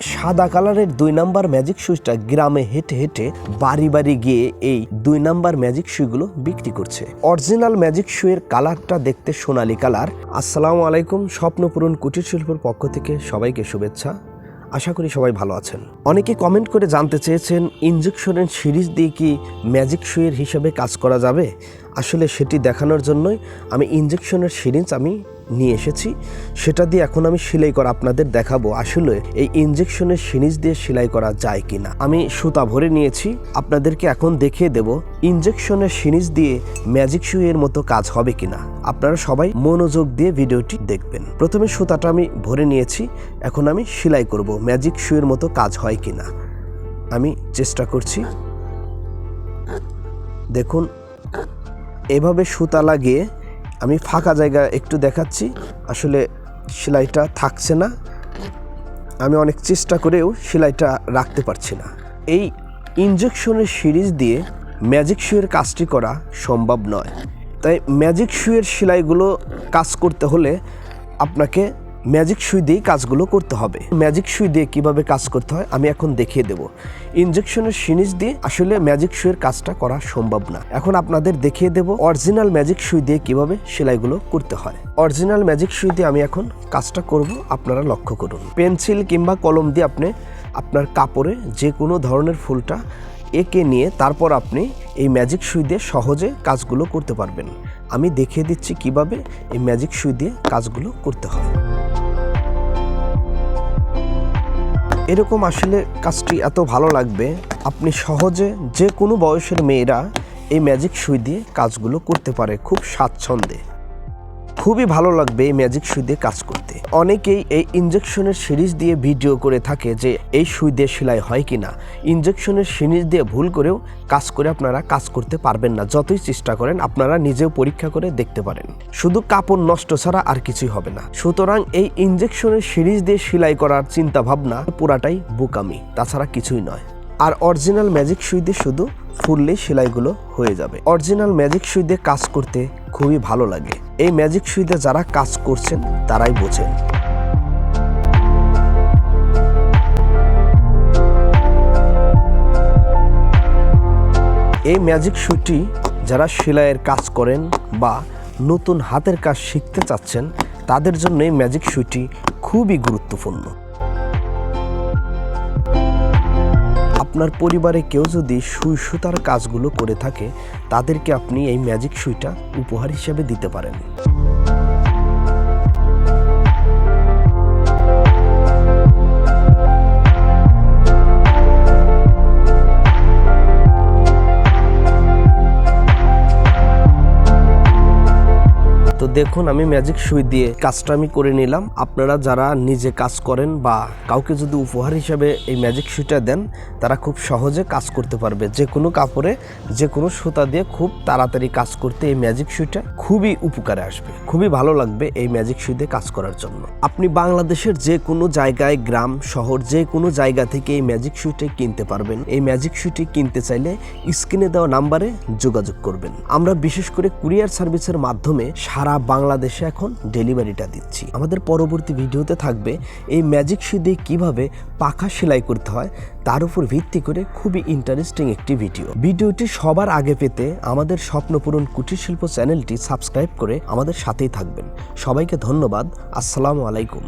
সাদা কালারের দুই নাম্বার ম্যাজিক সুইচটা গ্রামে হেঁটে হেঁটে বাড়ি বাড়ি গিয়ে এই দুই নাম্বার ম্যাজিক সুইগুলো বিক্রি করছে। অরিজিনাল ম্যাজিক সুইয়ের কালারটা দেখতে সোনালী কালার। আসসালামু আলাইকুম, স্বপ্নপূরণ কুটির শিল্পের পক্ষ থেকে সবাইকে শুভেচ্ছা। আশা করি সবাই ভালো আছেন। অনেকে কমেন্ট করে জানতে চেয়েছেন ইঞ্জেকশনের সিরিজ দিয়ে কি ম্যাজিক সুইয়ের হিসেবে কাজ করা যাবে? আসলে সেটি দেখানোর জন্যই আমি ইঞ্জেকশনের সিরিজ আমি নিয়ে এসেছি। সেটা দিয়ে এখন আমি সেলাই করা আপনাদের দেখাবো আসলে এই ইঞ্জেকশনের সিরিজ দিয়ে সেলাই করা যায় কি না আমি সুতা ভরে নিয়েছি, আপনাদেরকে এখন দেখিয়ে দেব ইঞ্জেকশনের সিরিজ দিয়ে ম্যাজিক সুইয়ের মতো কাজ হবে কিনা। আপনারা সবাই মনোযোগ দিয়ে ভিডিওটি দেখবেন। প্রথমে সুতাটা আমি ভরে নিয়েছি, এখন আমি সেলাই করব ম্যাজিক সুইয়ের মতো কাজ হয় কি না আমি চেষ্টা করছি। দেখুন এভাবে সুতা লাগিয়ে আমি ফাঁকা জায়গা একটু দেখাচ্ছি। আসলে সেলাইটা থাকছে না। আমি অনেক চেষ্টা করেও সেলাইটা রাখতে পারছি না। এই ইঞ্জেকশনের সিরিজ দিয়ে ম্যাজিক শুয়ের কাজটি করা সম্ভব নয়। তাই ম্যাজিক শুয়ের সেলাইগুলো কাজ করতে হলে আপনাকে ম্যাজিক সুই দিয়েই কাজগুলো করতে হবে। ম্যাজিক সুই দিয়ে কীভাবে কাজ করতে হয়, আমি এখন দেখিয়ে দেব। ইঞ্জেকশনের সিরিজ দিয়ে আসলে ম্যাজিক সুইয়ের কাজটা করা সম্ভব না। এখন আপনাদের দেখিয়ে দেব অরিজিনাল ম্যাজিক সুই দিয়ে কীভাবে সেলাইগুলো করতে হয়। অরিজিনাল ম্যাজিক সুই দিয়ে আমি এখন কাজটা করব, আপনারা লক্ষ্য করুন। পেন্সিল কিংবা কলম দিয়ে আপনি আপনার কাপড়ে যে কোনো ধরনের ফুলটা এঁকে নিয়ে তারপর আপনি এই ম্যাজিক সুই দিয়ে সহজে কাজগুলো করতে পারবেন। আমি দেখিয়ে দিচ্ছি কীভাবে এই ম্যাজিক সুই দিয়ে কাজগুলো করতে হয়। এরকম আসলে কাজটি এত ভালো লাগবে, আপনি সহজে যে কোনো বয়সের মেয়েরা এই ম্যাজিক সুই দিয়ে কাজগুলো করতে পারে খুব স্বাচ্ছন্দ্যে। খুবই ভালো লাগবে এই ম্যাজিক সুই দিয়ে কাজ করতে। অনেকেই এই ইঞ্জেকশনের সিরিজ দিয়ে ভিডিও করে থাকে যে এই সুই দিয়ে সেলাই হয় কি না ইঞ্জেকশনের সিরিজ দিয়ে ভুল করেও কাজ করে আপনারা কাজ করতে পারবেন না। যতই চেষ্টা করেন, আপনারা নিজেও পরীক্ষা করে দেখতে পারেন। শুধু কাপড় নষ্ট ছাড়া আর কিছুই হবে না। সুতরাং এই ইঞ্জেকশনের সিরিজ দিয়ে সেলাই করার চিন্তা ভাবনা পুরাটাই বোকামি, তাছাড়া কিছুই নয়। আর অরিজিনাল ম্যাজিক সুই দিয়ে শুধু ফুললেই সেলাইগুলো হয়ে যাবে। অরিজিনাল ম্যাজিক সুই দিয়ে কাজ করতে খুবই ভালো লাগে। এই ম্যাজিক সুই দিয়ে যারা কাজ করছেন, তারাই বোঝেন। এই ম্যাজিক সুইটি যারা সেলাইয়ের কাজ করেন বা নতুন হাতের কাজ শিখতে চাচ্ছেন, তাদের জন্য এই ম্যাজিক সুইটি খুবই গুরুত্বপূর্ণ। আপনার পরিবারে কেউ যদি সুই সুতার কাজগুলো করে থাকে, তাদেরকে আপনি এই ম্যাজিক সুইটা উপহার হিসেবে দিতে পারেন। দেখুন, আমি ম্যাজিক সুই দিয়ে কাজটা আমি করে নিলাম। আপনারা যারা নিজে কাজ করেন বা কাউকে যদি উপহার হিসাবে এই ম্যাজিক সুইটা দেন, তারা খুব সহজে কাজ করতে পারবে। যে কোনো কাপড়ে, যে কোনো সুতা দিয়ে খুব তাড়াতাড়ি কাজ করতে এই ম্যাজিক সুইটা খুবই উপকারে আসবে। খুবই ভালো লাগবে এই ম্যাজিক সুই দিয়ে কাজ করার জন্য। আপনি বাংলাদেশের যে কোনো জায়গায়, গ্রাম, শহর, যে কোনো জায়গা থেকে এই ম্যাজিক সুইটা কিনতে পারবেন। এই ম্যাজিক সুইটি কিনতে চাইলে স্ক্রিনে দেওয়া নাম্বারে যোগাযোগ করবেন। আমরা বিশেষ করে কুরিয়ার সার্ভিসের মাধ্যমে সারা বাংলাদেশে এখন ডেলিভারিটা দিচ্ছি। আমাদের পরবর্তী ভিডিওতে থাকবে এই ম্যাজিক শি দিয়ে কীভাবে পাখা সেলাই করতে হয়, তার উপর ভিত্তি করে খুবই ইন্টারেস্টিং একটি ভিডিও ভিডিওটি সবার আগে পেতে আমাদের স্বপ্নপূরণ কুটির শিল্প চ্যানেলটি সাবস্ক্রাইব করে আমাদের সাথেই থাকবেন। সবাইকে ধন্যবাদ, আসসালামু আলাইকুম।